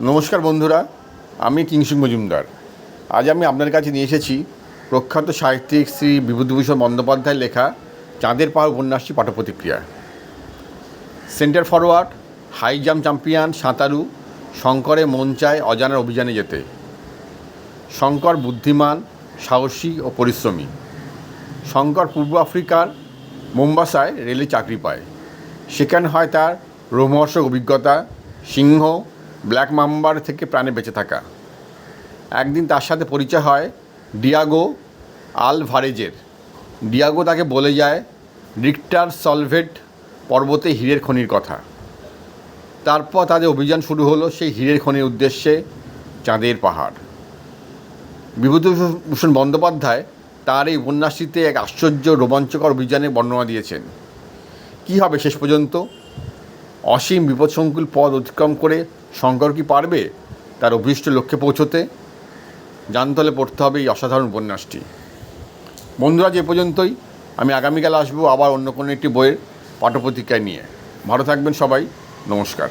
নমস্কার বন্ধুরা, আমি কিংসুক মজুমদার। আজ আমি আপনার কাছে নিয়ে এসেছি প্রখ্যাত সাহিত্যিক শ্রী বিভূতিভূষণ বন্দ্যোপাধ্যায়ের লেখা চাঁদের পাহাড় উপন্যাসটি পাঠপ্রতিক্রিয়া centre forward high jump champion, সাঁতারু, শঙ্করে মন চায় অজানার অভিযানে যেতে। শঙ্কর বুদ্ধিমান, সাহসী ও পরিশ্রমী। শঙ্কর পূর্ব আফ্রিকার মোম্বাসায় রেলে চাকরি পায়। সেখানে হয় তার রোমহর্ষক অভিজ্ঞতা, সিংহ ব্ল্যাক মাম্বার থেকে প্রাণে বেঁচে থাকা। একদিন তার সাথে পরিচয় হয় ডিয়াগো আল ভারেজের ডিয়াগো তাকে বলে যায় রিক্টার সলভেট পর্বতে হীরের খনির কথা। তারপর তাদের অভিযান শুরু হলো সেই হীরের খনির উদ্দেশ্যে চাঁদের পাহাড়। বিভূতিভূষণ বন্দ্যোপাধ্যায় তার এই উপন্যাসটিতে এক আশ্চর্য রোমাঞ্চকর অভিযানের বর্ণনা দিয়েছেন। কী হবে শেষ পর্যন্ত? অসীম বিপদসংকুল পথ অতিক্রম করে শঙ্কর কি পারবে তার অভীষ্ট লক্ষ্যে পৌঁছতে? জানতলে পড়তে হবে এই অসাধারণ উপন্যাসটি। বন্ধুরা যে পর্যন্তই। আমি আগামীকাল আসব আবার অন্য কোনো একটি বইয়ের পাঠপ্রতিক্রিয়া নিয়ে। ভালো থাকবেন সবাই। নমস্কার।